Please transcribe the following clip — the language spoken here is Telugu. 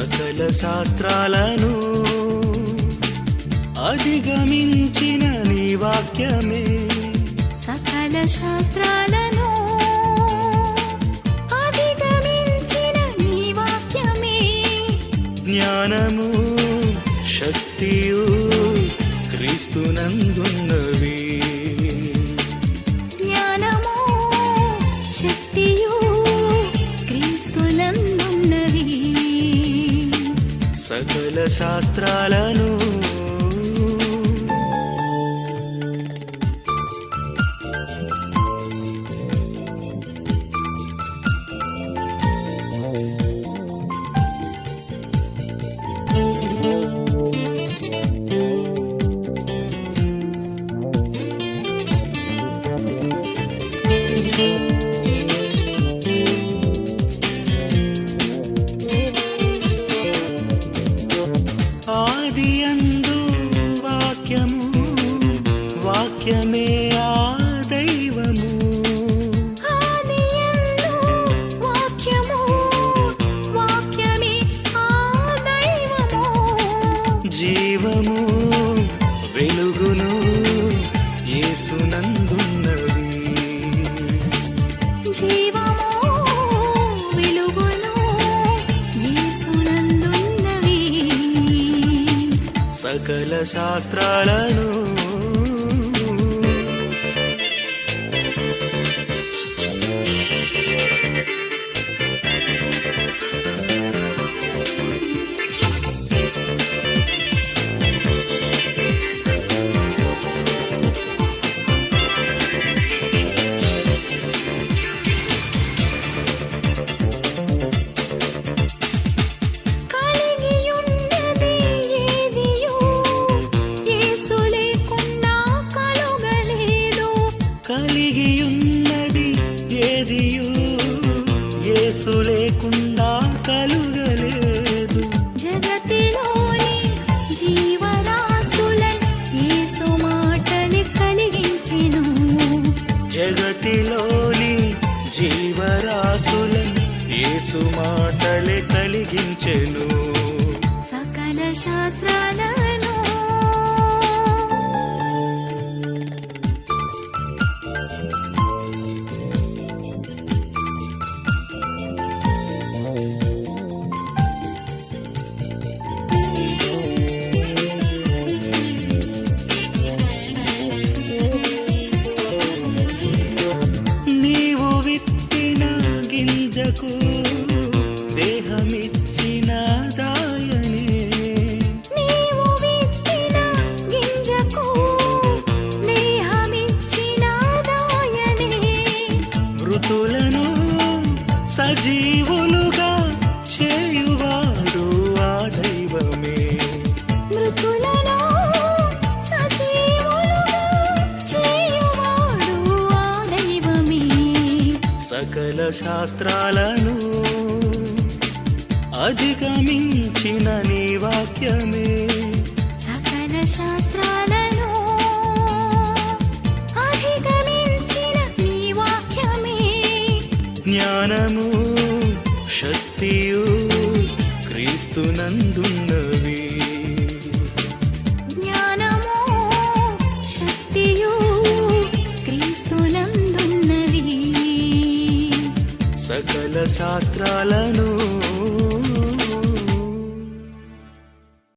సకల శాస్త్రాలను అధిగమించిన నీ వాక్యమే. సకల శాస్త్రాలను అధిగమించిన నీ వాక్యమే. జ్ఞానము శక్తియు క్రీస్తునందున్నవి. సకల శాస్త్రాలను అందు వాక్యము వాక్యమే ఆ దైవము. ఆదియందు వాక్యము వాక్యమే ఆ దైవము. జీవము వెలుగును సకల శాస్త్రాలను యేసు లేకుండా కలుగలేదు. జగతిలోని జీవరాశులన్ యేసు మాటని కలిగించెను. జగతిలోని జీవరాశులను యేసు మాటలే కలిగించెను. సకల శాస్త్రాలను సజీవులుగా చేయువాడు ఆ దైవమే. మృతులను సజీవులుగా చేయువాడు ఆ దైవమే. సకల శాస్త్రాలను అధిగమించిన నీ వాక్యమే. క్రీస్తునందున్నవి జ్ఞానము శక్తియు క్రీస్తునందున్నవి. సకల శాస్త్రాలను